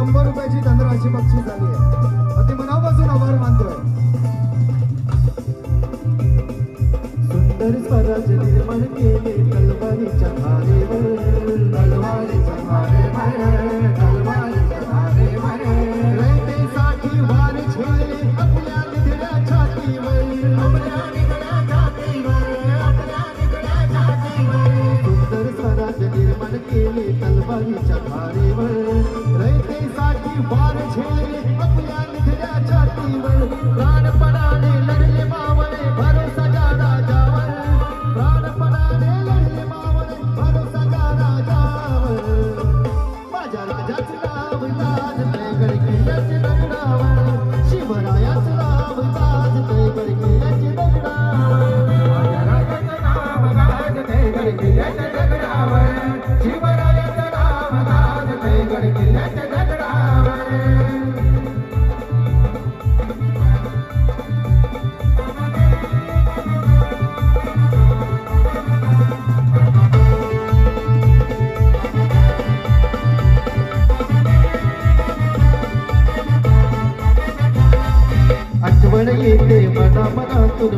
शंभर रुपयाची धनराशी बक्षीस झाली आहे. अति मनापासून आभार मानतोय. सुंदर स्वराज निर्माण केले तलवारीच्या धारेवर तलवारीच्या धारेवर तलवारीच्या धारेवर रयतेसाठी वार झेलले आपल्या निधड्या छातीवर. आपल्या निधड्या छातीवर आपल्या निधड्या छातीवर. सुंदर स्वराज निर्माण केले तलवारीच्या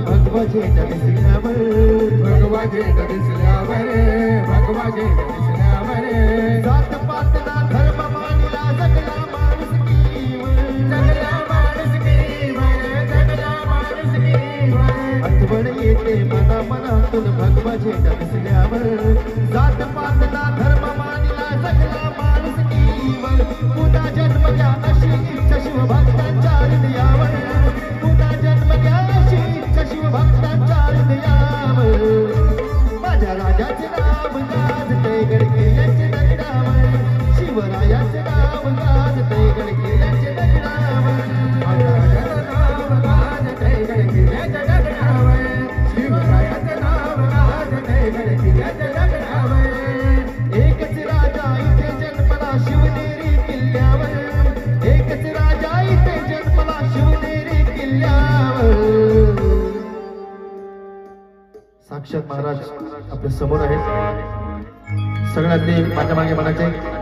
भगवा झेंडा दिसल्यावर भगवा झेंडा दिसल्यावर मनातून भगवा झेंडा दिसल्यावर जात पातना धर्म मानिला जगला माणूस पुन्हा जन्म घ्या अशी इच्छा शिवभक्तांच्या हृदयावर. पुन्हा जन्म घ्या अशी इच्छा शिवभक्तांच्या हृदयावर. माझ्या राजाचे नाव साक्षात महाराज आपल्यासमोर आहेत. सगळ्यांनी माझ्या मागे म्हणायचे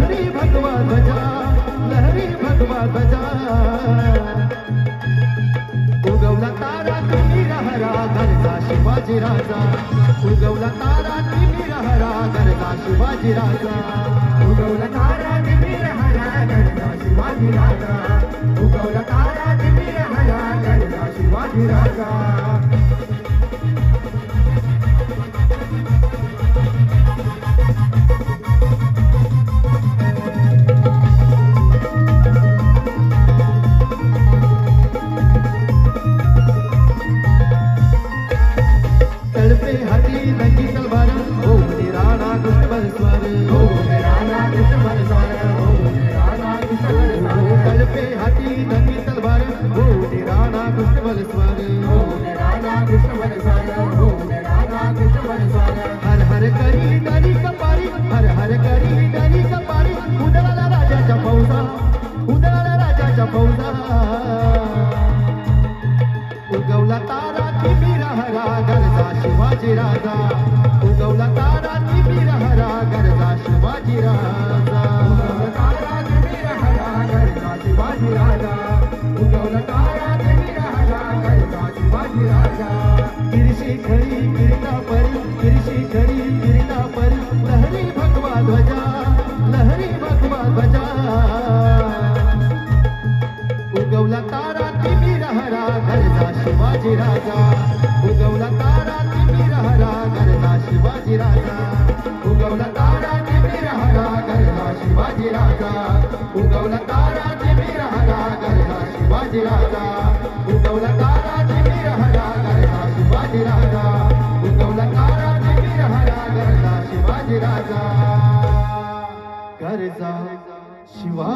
लहरी भगवा ध्वजा लहरी भगवा ध्वजा. उगवला तारा तुम्ही रहरा गरजा शिवाजी राजा. उगवला तारा तुम्ही रहरा गरजा शिवाजी राजा. उगवला तारा तुम्ही रहरा गरजा शिवाजी राजा. उगवला तारा तुम्ही रहरा गरजा शिवाजी राजा. उगवला तारा तिमी रहरा गरजा शिवाजी राजा. उगवला तारा तिमी रहरा गरजा शिवाजी राजा. तारा तिमी रहरा गरजा शिवाजी राजा. उगवला तारा तिमी रहरा गरजा शिवाजी राजा. उगवला तारा तिमी रहरा गरजा शिवाजी राजा. उगवला तारा तिमी रहरा गरजा शिवाजी राजा. उगवला तारा तिमी रहरा गरजा शिवाजी राजा. उगवला तारा तिमी रहरा गरजा शिवाजी राजा. गरजा शिवा